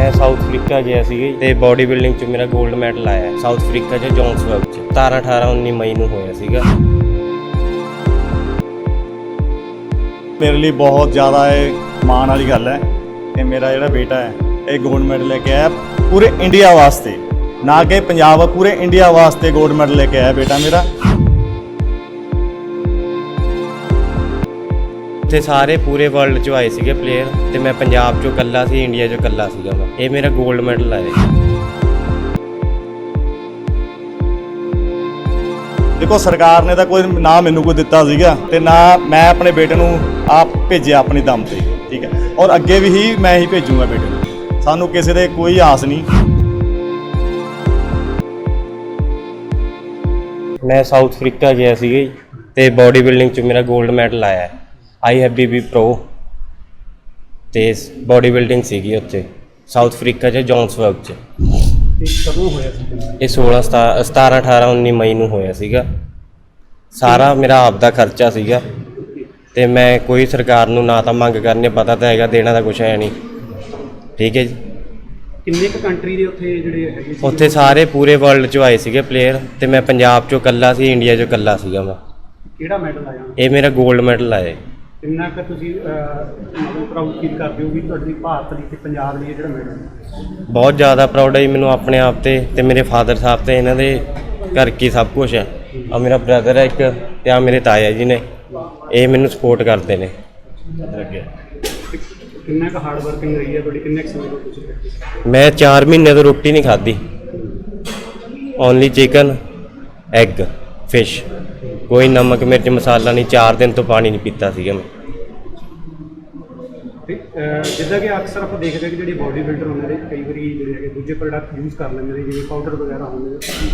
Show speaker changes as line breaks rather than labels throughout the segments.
ਮੈਂ south Africa ਗਿਆ ਸੀ ਤੇ ਬਾਡੀ ਬਿਲਡਿੰਗ 'ਚ ਮੇਰਾ 골ਡ ਮੈਡਲ ਆਇਆ। ਸਾਊਥ ਅਫਰੀਕਾ 'ਚ ਜੋਨਸਬਰਗ 'ਚ। 17 18 19 ਮਈ ਨੂੰ ਹੋਇਆ ਸੀਗਾ।
ਮੇਰੇ ਲਈ ਬਹੁਤ ਜ਼ਿਆਦਾ ਇਹ ਮਾਣ ਵਾਲੀ ਗੱਲ ਹੈ ਕਿ ਮੇਰਾ ਜਿਹੜਾ ਬੇਟਾ ਹੈ, ਇਹ ਗੋਲਡ ਮੈਡਲ ਲੈ ਕੇ ਆਇਆ ਪੂਰੇ ਇੰਡੀਆ ਵਾਸਤੇ। ਨਾ ਕਿ ਪੰਜਾਬ, ਪੂਰੇ ਇੰਡੀਆ ਵਾਸਤੇ ਗੋਲਡ ਮੈਡਲ ਲੈ ਕੇ ਆਇਆ ਬੇਟਾ ਮੇਰਾ।
ਤੇ ਸਾਰੇ ਪੂਰੇ ਵਰਲਡ 'ਚੋਂ ਆਏ ਸੀਗੇ ਪਲੇਅਰ ਤੇ ਮੈਂ ਪੰਜਾਬ 'ਚੋਂ ਇਕੱਲਾ ਸੀ ਇੰਡੀਆ 'ਚੋਂ ਇਕੱਲਾ ਸੀਗਾ ਮੈਂ। ਇਹ ਮੇਰਾ 골ਡ ਮੈਡਲ ਆਇਆ
ਦੇਖੋ ਸਰਕਾਰ ਨੇ ਤਾਂ ਕੋਈ ਨਾ ਮੈਨੂੰ ਕੋਈ ਦਿੱਤਾ ਸੀਗਾ ਤੇ ਨਾ ਮੈਂ ਆਪਣੇ ਬੇਟੇ ਨੂੰ ਆਪ ਭੇਜਿਆ ਆਪਣੀ ਦਮ ਤੇ ਠੀਕ ਹੈ? ਔਰ ਅੱਗੇ ਵੀ ਹੀ ਮੈਂ ਹੀ ਭੇਜੂਗਾ ਬੇਟੇ ਨੂੰ। ਸਾਨੂੰ ਕਿਸੇ ਦੇ ਕੋਈ ਆਸ ਨਹੀਂ।
ਮੈਂ ਸਾਊਥ ਅਫਰੀਕਾ ਗਿਆ ਸੀਗਾ ਜੀ ਤੇ ਬਾਡੀ ਬਿਲਡਿੰਗ 'ਚ ਮੇਰਾ 골ਡ ਮੈਡਲ ਆਇਆ। ਹੈ ਆਈ ਹੈਵ ਬੀ ਪ੍ਰੋ ਤੇ ਬਾਡੀ ਬਿਲਡਿੰਗ ਸੀਗੀ ਉੱਥੇ ਸਾਊਥ ਅਫਰੀਕਾ 'ਚ ਜੋਨਸਬਰਗ 'ਚ।
ਕਦੋਂ ਹੋਇਆ ਸੀ
ਇਹ? 16 ਸਤਾ- 17 18 19 ਮਈ ਨੂੰ ਹੋਇਆ ਸੀਗਾ। ਸਾਰਾ ਮੇਰਾ ਆਪ ਦਾ ਖਰਚਾ ਸੀਗਾ। ਤੇ ਮੈਂ ਕੋਈ ਸਰਕਾਰ ਨੂੰ ਨਾ ਤਾਂ ਮੰਗ ਕਰਨੀ ਪਤਾ ਤਾਂ ਹੈਗਾ ਦੇਣਾ ਤਾਂ ਕੁਛ ਹੈ ਨਹੀਂ। ਠੀਕ ਹੈ ਜੀ।
ਕਿੰਨੇ ਕੁ ਕੰਟਰੀ ਦੇ ਉੱਥੇ ਜਿਹੜੇ ਹੈਗੇ ਸੀ?
ਉੱਥੇ ਸਾਰੇ ਪੂਰੇ ਵਰਲਡ 'ਚੋਂ ਆਏ ਸੀਗੇ ਪਲੇਅਰ ਤੇ ਮੈਂ ਪੰਜਾਬ 'ਚੋਂ ਇਕੱਲਾ ਸੀ ਇੰਡੀਆ 'ਚੋਂ ਇਕੱਲਾ ਸੀਗਾ ਮੈਂ।
ਕਿਹੜਾ ਮੈਡਲ ਆਇਆ?
ਇਹ ਮੇਰਾ 골ਡ ਮੈਡਲ ਆਇਆ
ਕਿੰਨਾ ਕੁ ਤੁਸੀਂ ਪ੍ਰਾਊਡ ਫੀਲ ਕਰਦੇ ਹੋ ਵੀ ਤੁਹਾਡੀ ਭਾਰਤ ਲਈ ਤੇ ਪੰਜਾਬ ਲਈ ਇਹ ਜਿਹੜਾ ਮੈਡਲ
ਬਹੁਤ ਜ਼ਿਆਦਾ ਪ੍ਰਾਊਡ ਹੈ ਜੀ ਮੈਨੂੰ ਆਪਣੇ ਆਪ ਤੇ ਤੇ ਮੇਰੇ ਫਾਦਰ ਸਾਹਿਬ ਤੇ ਇਹਨਾਂ ਦੇ ਕਰਕੇ ਸਭ ਕੁਝ ਹੈ। ਆ ਮੇਰਾ ਬ੍ਰਦਰ ਹੈ ਇੱਕ ਤੇ ਆ ਮੇਰੇ ਤਾਇਆ ਜੀ ਨੇ। ਇਹ ਮੈਨੂੰ ਸਪੋਰਟ ਕਰਦੇ ਨੇ।
ਕਿੰਨਾ ਕੁ ਹਾਰਡ ਵਰਕਿੰਗ ਰਹੀ ਹੈ ਤੁਹਾਡੀ ਕਿੰਨੇ ਸਮੇਂ ਤੋਂ ਤੁਸੀਂ
ਮੈਂ 4 ਮਹੀਨੇ ਤੋਂ ਰੋਟੀ ਨਹੀਂ ਖਾਧੀ। ਓਨਲੀ ਚਿਕਨ ਐਗ ਫਿਸ਼ ਕੋਈ ਨਮਕ ਮਿਰਚ ਮਸਾਲਾ ਨਹੀਂ 4 ਦਿਨ ਤੋਂ ਪਾਣੀ ਨਹੀਂ ਪੀਤਾ ਸੀਗਾ ਮੈਂ।
ਤੇ ਅਹ, ਜਿੱਦਾਂ ਕਿ ਅਕਸਰ ਆਪਾਂ ਦੇਖਦੇ ਹਾਂ ਕਿ ਜਿਹੜੇ ਬਾਡੀ ਬਿਲਡਰ ਹੁੰਦੇ ਨੇ ਕਈ ਵਾਰੀ ਜਿਹੜੇ ਹੈਗੇ ਦੂਜੇ ਪ੍ਰੋਡਕਟ ਯੂਜ਼ ਕਰ ਲੈਂਦੇ ਨੇ ਜਿਵੇਂ ਪਾਊਡਰ ਵਗੈਰਾ ਹੁੰਦੇ ਨੇ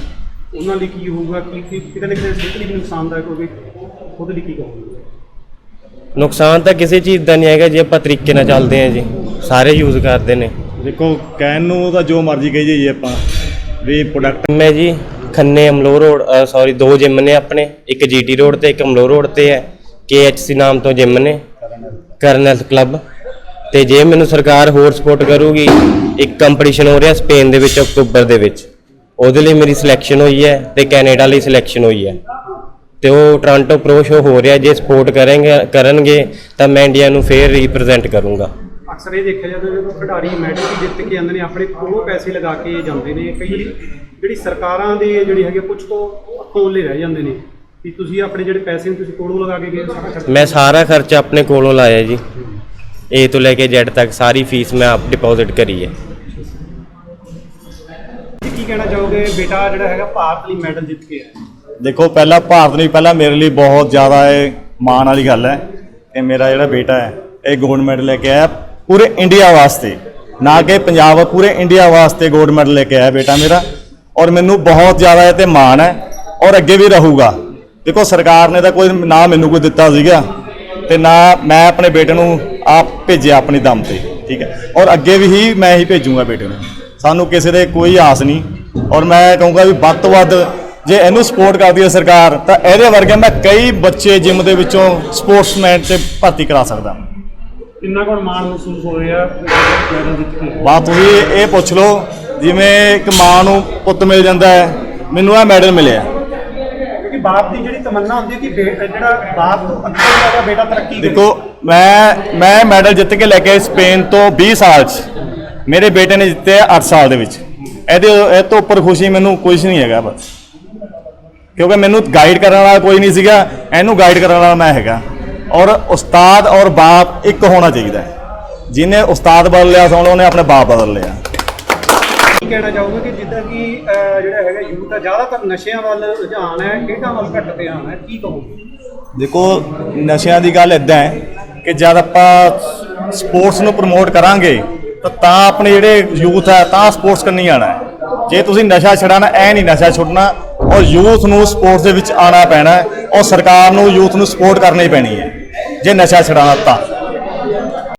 ਉਹਨਾਂ ਲਈ ਕੀ ਹੋਊਗਾ ਕਿ ਕਿ- ਕਿਤੇ ਨਾ ਕਿਤੇ ਸਿਹਤ ਲਈ ਵੀ ਨੁਕਸਾਨਦਾਇਕ ਹੋਵੇ ਉਹਦੇ ਲਈ ਕੀ ਕਹੋਗੇ
ਨੁਕਸਾਨ ਤਾਂ ਕਿਸੇ ਚੀਜ਼ ਦਾ ਨਹੀਂ ਹੈਗਾ ਜੇ ਆਪਾਂ ਤਰੀਕੇ ਨਾਲ ਚੱਲਦੇ ਹਾਂ ਜੀ ਸਾਰੇ ਯੂਜ਼ ਕਰਦੇ ਨੇ।
ਦੇਖੋ ਕਹਿਣ ਨੂੰ ਤਾਂ ਜੋ ਮਰਜ਼ੀ ਕਹੀ ਜਾਈਏ ਆਪਾਂ ਵੀ ਪ੍ਰੋਡਕਟ
ਮੈਂ ਜੀ ਖੰਨੇ ਅਮਲੋਹ ਰੋਡ ਸੌਰੀ ਦੋ ਜਿਮ ਨੇ ਆਪਣੇ, ਇੱਕ ਜੀਟੀ ਰੋਡ ਤੇ, ਇੱਕ ਅਮਲੋਹ ਰੋਡ ਤੇ ਹੈ KHC ਨਾਮ ਤੋਂ ਜਿਮ ਨੇ, ਕਰਨਲ ਕਲੱਬ। ਤੇ ਜੇ ਮੈਨੂੰ ਸਰਕਾਰ ਹੋਰ ਸਪੋਰਟ ਕਰੂਗੀ, ਇੱਕ ਕੰਪੀਟੀਸ਼ਨ ਹੋ ਰਿਹਾ ਸਪੇਨ ਦੇ ਵਿੱਚ, ਅਕਤੂਬਰ ਦੇ ਵਿੱਚ। ਉਹਦੇ ਲਈ ਮੇਰੀ ਸਿਲੈਕਸ਼ਨ ਹੋਈ ਹੈ ਤੇ ਕੈਨੇਡਾ ਲਈ ਸਿਲੈਕਸ਼ਨ ਹੋਈ ਹੈ। ਤੇ ਉਹ ਟੋਰਾਂਟੋ ਪ੍ਰੋ ਸ਼ੋ ਹੋ ਰਿਹਾ, ਜੇ ਸਪੋਰਟ ਕਰਨਗੇ ਕਰਨਗੇ, ਤਾਂ ਮੈਂ ਇੰਡੀਆ ਨੂੰ ਫੇਰ ਰਿਪਰੈਜ਼ੈਂਟ ਕਰੂੰਗਾ।
ਅਕਸਰ ਇਹ ਦੇਖਿਆ ਜਾਂਦਾ ਜਦੋਂ ਖਿਡਾਰੀ ਮੈਡਲ ਵੀ ਜਿੱਤ ਕੇ ਆਉਂਦੇ ਨੇ ਆਪਣੇ ਕੋਲੋਂ ਪੈਸੇ ਲਗਾ ਕੇ ਜਾਂਦੇ ਨੇ। ਕਈ ਜਿਹੜੀ ਸਰਕਾਰਾਂ ਦੇ ਜਿਹੜੀ ਹੈਗੇ ਕੁਝ ਤੋਂ ਕੋਲੇ ਰਹਿ ਜਾਂਦੇ ਨੇ। ਵੀ ਤੁਸੀਂ ਆਪਣੇ ਜਿਹੜੇ ਪੈਸੇ ਨੇ ਤੁਸੀਂ ਕੋਲੋਂ ਲਗਾ ਕੇ ਗਏ ਸਾਰਾ ਖਰਚਾ?
ਮੈਂ ਸਾਰਾ ਖਰਚਾ ਆਪਣੇ ਕੋਲੋਂ ਲਾਇਆ ਜੀ। A ਤੋਂ ਲੈ ਕੇ Z ਤੱਕ ਸਾਰੀ ਫੀਸ ਮੈਂ ਆਪ ਡਿਪੋਜ਼ਿਟ ਕਰੀ ਹੈ।
ਤੁਸੀਂ ਕੀ ਕਹਿਣਾ ਚਾਹੋਗੇ? ਬੇਟਾ ਜਿਹੜਾ ਹੈਗਾ ਭਾਰਤ ਲਈ ਮੈਡਲ ਜਿੱਤ ਕੇ ਆਇਆ।
ਦੇਖੋ ਪਹਿਲਾਂ ਭਾਰਤ ਲਈ ਪਹਿਲਾਂ ਮੇਰੇ ਲਈ ਬਹੁਤ ਜ਼ਿਆਦਾ ਇਹ ਮਾਣ ਵਾਲੀ ਗੱਲ ਹੈ ਕਿ ਮੇਰਾ ਜਿਹੜਾ ਬੇਟਾ ਹੈ ਇਹ ਗੋਲਡ ਮੈਡਲ ਲੈ ਕੇ ਆਇਆ। ਪੂਰੇ ਇੰਡੀਆ ਵਾਸਤੇ, ਨਾ ਕਿ ਪੰਜਾਬ, ਪੂਰੇ ਇੰਡੀਆ ਵਾਸਤੇ ਗੋਲਡ ਮੈਡਲ ਲੈ ਕੇ ਆਇਆ ਬੇਟਾ ਮੇਰਾ। ਔਰ ਮੈਨੂੰ ਬਹੁਤ ਜ਼ਿਆਦਾ ਇਹ ਤੇ ਮਾਣ ਹੈ, ਔਰ ਅੱਗੇ ਵੀ ਰਹੂਗਾ। ਦੇਖੋ, ਸਰਕਾਰ ਨੇ ਤਾਂ ਕੋਈ ਨਾ ਮੈਨੂੰ ਕੋਈ ਦਿੱਤਾ ਸੀਗਾ, ਤੇ ਨਾ ਮੈਂ ਆਪਣੇ ਬੇਟੇ ਨੂੰ ਆਪ ਭੇਜਿਆ ਆਪਣੀ ਦਮ ਤੇ, ਠੀਕ ਹੈ। ਔਰ ਅੱਗੇ ਵੀ ਹੀ ਮੈਂ ਹੀ ਭੇਜੂਗਾ ਬੇਟੇ ਨੂੰ। ਸਾਨੂੰ ਕਿਸੇ ਦੇ ਕੋਈ ਆਸ ਨਹੀਂ। ਔਰ ਮੈਂ ਕਹੂੰਗਾ ਵੀ ਵੱਧ ਤੋਂ ਵੱਧ ਜੇ ਇਹਨੂੰ ਸਪੋਰਟ ਕਰਦੀ ਹੈ ਸਰਕਾਰ, ਤਾਂ ਇਹਦੇ ਵਰਗੇ ਮੈਂ ਕਈ ਬੱਚੇ ਜਿਮ ਦੇ ਵਿੱਚੋਂ ਸਪੋਰਟਸਮੈਨ ਤੇ ਭਰਤੀ ਕਰਾ ਸਕਦਾ।
ਕਿੰਨਾ ਕੁ ਮਾਣ ਮਹਿਸੂਸ ਹੋ ਰਿਹਾ ਜਿੱਤ?
ਬਾਤ ਤੁਸੀਂ ਇਹ ਪੁੱਛ ਲਓ ਜਿਵੇਂ ਇੱਕ ਮਾਂ ਨੂੰ ਪੁੱਤ ਮਿਲ ਜਾਂਦਾ ਹੈ ਮੈਨੂੰ ਇਹ ਮੈਡਲ ਮਿਲਿਆ।
ਕਿਉਂਕਿ ਬਾਪ ਦੀ ਜਿਹੜੀ ਤਮੰਨਾ ਹੁੰਦੀ ਹੈ ਕਿ ਜਿਹੜਾ ਬਾਪ ਤੋਂ ਅੱਗੇ ਜਿਹੜਾ ਬੇਟਾ ਤਰੱਕੀ ਕਰੇ।
ਦੇਖੋ ਮੈਂ ਮੈਂ ਮੈਡਲ ਜਿੱਤ ਕੇ ਲੈ ਕੇ ਸਪੇਨ ਤੋਂ 20 ਸਾਲ 'ਚ। ਮੇਰੇ ਬੇਟੇ ਨੇ ਜਿੱਤਿਆ 8 ਸਾਲ ਦੇ ਵਿੱਚ। ਇਹਦੇ ਇਹ ਤੋਂ ਉੱਪਰ ਖੁਸ਼ੀ ਮੈਨੂੰ ਕੁਝ ਨਹੀਂ ਹੈਗਾ ਬਸ। ਕਿਉਂਕਿ ਮੈਨੂੰ ਗਾਈਡ ਕਰਨ ਵਾਲਾ ਕੋਈ ਨਹੀਂ ਸੀਗਾ ਇਹਨੂੰ ਗਾਈਡ ਕਰਨ ਵਾਲਾ ਮੈਂ ਹੈਗਾ। ਔਰ ਉਸਤਾਦ ਔਰ ਬਾਪ ਇੱਕ ਹੋਣਾ ਚਾਹੀਦਾ ਹੈ। ਜਿਹਨੇ ਉਸਤਾਦ ਬਦਲ ਲਿਆ ਸੋਣ ਉਹਨੇ ਆਪਣੇ ਬਾਪ ਬਦਲ ਲਿਆ।
ਕੀ ਕਹਿਣਾ ਚਾਹੋਗੇ ਕਿ ਜਿੱਦਾਂ ਕਿ ਅਹ, ਜਿਹੜਾ ਹੈਗਾ ਯੂਥ ਆ ਜ਼ਿਆਦਾਤਰ ਨਸ਼ਿਆਂ ਵੱਲ ਰੁਝਾਨ ਹੈ ਖੇਡਾਂ ਵੱਲ ਘੱਟ ਧਿਆਨ ਹੈ ਕੀ ਕਹੋਗੇ?
ਦੇਖੋ ਨਸ਼ਿਆਂ ਦੀ ਗੱਲ ਇਦਾਂ ਹੈ ਕਿ ਜਦ ਆਪਾਂ ਸਪੋਰਟਸ ਨੂੰ ਪ੍ਰਮੋਟ ਕਰਾਂਗੇ ਤਾਂ ਤਾਂ ਆਪਣੇ ਜਿਹੜੇ ਯੂਥ ਹੈ ਤਾਂ ਸਪੋਰਟਸ ਕਰਨੀ ਆਣਾ ਹੈ। ਜੇ ਤੁਸੀਂ ਨਸ਼ਾ ਛਡਾਣਾ ਐ ਨਹੀਂ ਨਸ਼ਾ ਛੁੱਟਣਾ ਔਰ ਯੂਥ ਨੂੰ ਸਪੋਰਟਸ ਦੇ ਵਿੱਚ ਆਣਾ ਪੈਣਾ ਹੈ ਔਰ ਸਰਕਾਰ ਨੂੰ ਯੂਥ ਨੂੰ ਸਪੋਰਟ ਕਰਨੀ ਪੈਣੀ ਹੈ। ਜੇ ਨਸ਼ਾ ਛਡਾਣਾ ਤਾਂ।